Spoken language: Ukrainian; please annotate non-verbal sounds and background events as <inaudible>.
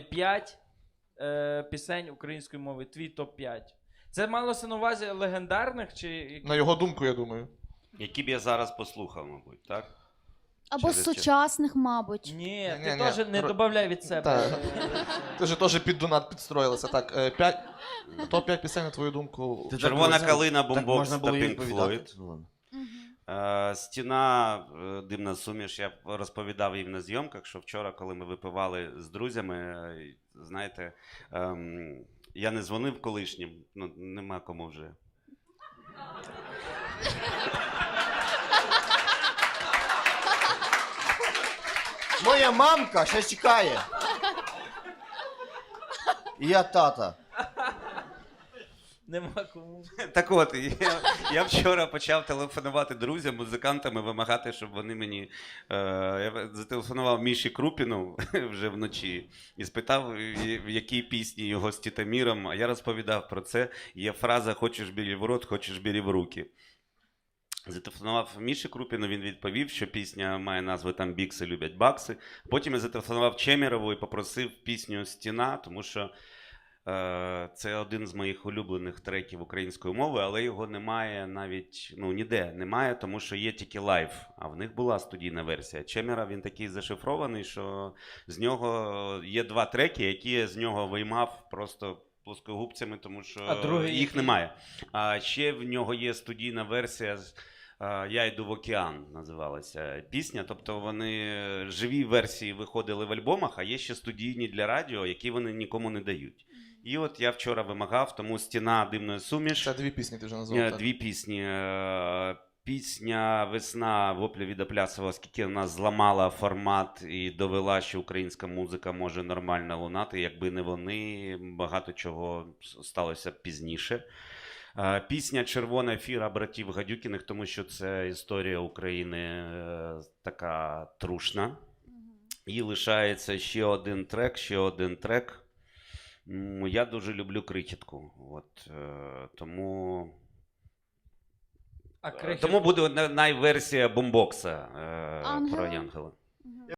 5 е, пісень української мови, твій топ-5. Це малося на увазі легендарних чи. які- На його думку, я думаю. Які б я зараз послухав, мабуть, так? Або Через- сучасних, мабуть. Ні, ти Ні-ні-ні. теж не Ро- додай від себе. Так. Ти ж теж під донат підстроїлися. Так, е, п'ять... топ-5 пісень, на твою думку. Ти Червона калина, бомбокс та було і Стіна, е, димна суміш. Я розповідав їм на зйомках, що вчора, коли ми випивали з друзями, е, знаєте, ем, я не дзвонив колишнім, ну нема кому вже. Моя мамка ще чекає. Я тата. Нема кому. <laughs> Так от, я, я вчора почав телефонувати друзям, музикантам і вимагати, щоб вони мені. Е, я зателефонував Міші Крупіну <laughs> вже вночі і спитав, в- якій пісні його з Тітаміром. А я розповідав про це. Є фраза Хочеш бері в рот, хочеш бері в руки. Зателефонував Міші Крупіну, він відповів, що пісня має назву там Бікси люблять бакси. Потім я зателефонував Чемірову і попросив пісню Стіна, тому що це один з моїх улюблених треків української мови, але його немає навіть ну, ніде немає, тому що є тільки лайв. А в них була студійна версія. Чемера він такий зашифрований, що з нього є два треки, які я з нього виймав просто. Плоскогубцями, тому що А їх немає. А ще в нього є студійна версія е, Я йду в океан називалася пісня. Тобто вони живі версії виходили в альбомах, а є ще студійні для радіо, які вони нікому не дають. І от я вчора вимагав, тому стіна димної суміш. Ще дві пісні ти вже Е, назвав. так? Дві пісні. Е, Пісня Весна воплі від Аплясова, оскільки вона зламала формат і довела, що українська музика може нормально лунати. Якби не вони, багато чого сталося пізніше. Е, Пісня Червона ефіра братів Гадюкіних, тому що це історія України е, така трушна. І лишається ще один трек, ще один трек. Я дуже люблю крихітку. От, е, тому. А Е, крихіт... Тому буде на- найверсія бомбокса про Янгела.